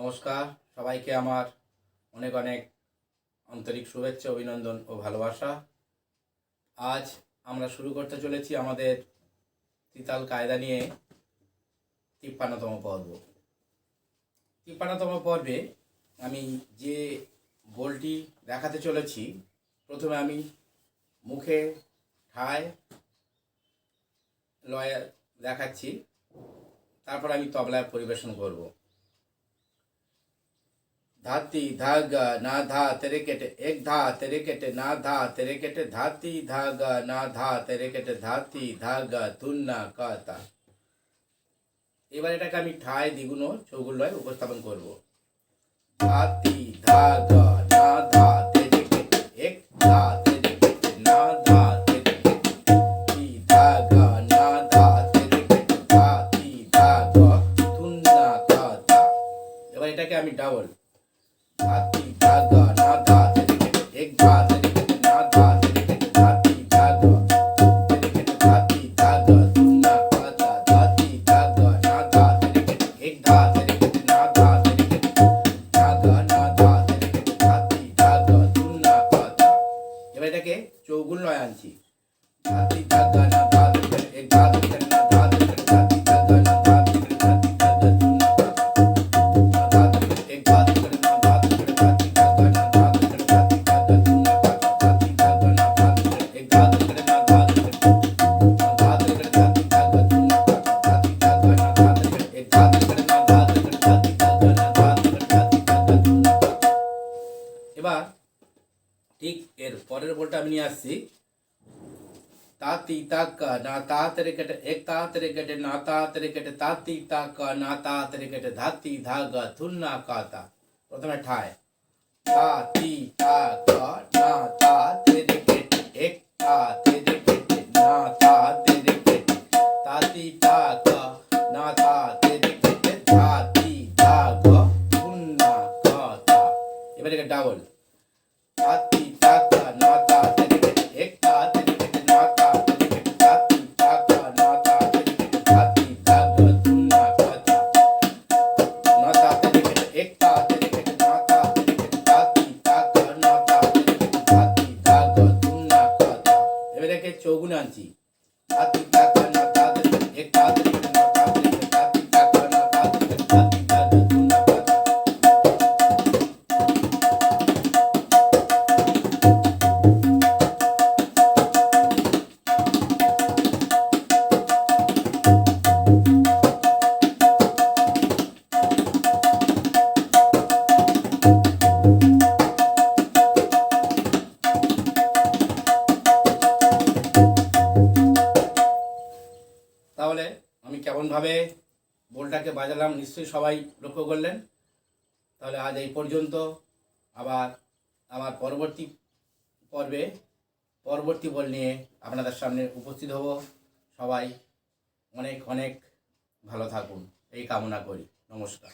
নমস্কার। সবাইকে আমার অনেক অনেক আন্তরিক শুভেচ্ছা, অভিনন্দন ও ভালোবাসা। আজ আমরা শুরু করতে চলেছি আমাদের তিতাল কায়দা নিয়ে তিপ্পান্নতম পর্ব। তিপ্পান্নতম পর্বে আমি যে বলটি দেখাতে চলেছি, প্রথমে আমি মুখে ঠায় লয়ে দেখাচ্ছি, তারপর আমি তবলায় পরিবেশন করব। धाती धागा ना धा तेरे केटे एक धा तेरे केटे ना धा तेरे केटे धाती धागा ना धा तेरे केटे ধাতি ধাগা তুন্না কাতা এবার এটাকে আমি ঠায় দ্বিগুণ চৌগুল্লয় উপস্থাপন করব ধাতি ধাগা না ধা তেরে কেটে এক ধা তেরে কেটে না ধা তেরে কেটে তি ধাগা না ধা তেরে কেটে ধাতি ধাগা তুন্না কাতা এবার এটাকে আমি ডাবল Bye. ঠিক এর পরের বলটা আমি নিয়ে আসছি। তাতি তাকা, না তাড়াতাড়ি কেটে এক তাড়াতাড়ি কেটে, না তাড়াতাড়ি কেটে তাতি তাকা, না তাড়াতাড়ি কেটে ধাতি ধাগা থুন্না কাতা। প্রথমে ঠায়। তাতি তাকা, না তাড়াতাড়ি কেটে, এক তাড়াতাড়ি কেটে, না তাড়াতাড়ি কেটে তাতি তাকা, না তাড়াতাড়ি কেটে ধাতি ধাগা থুন্না কাতা। এবারে ডাবল। তাতি এবারে তাহলে আমি কেমনভাবে বলটাকে বাজালাম নিশ্চয়ই সবাই লক্ষ্য করলেন। তাহলে আজ এই পর্যন্ত আবার আমার পরবর্তী পর্বে পরবর্তী বল নিয়ে আপনাদের সামনে উপস্থিত হব। সবাই অনেক অনেক ভালো থাকুন। এই কামনা করি। নমস্কার।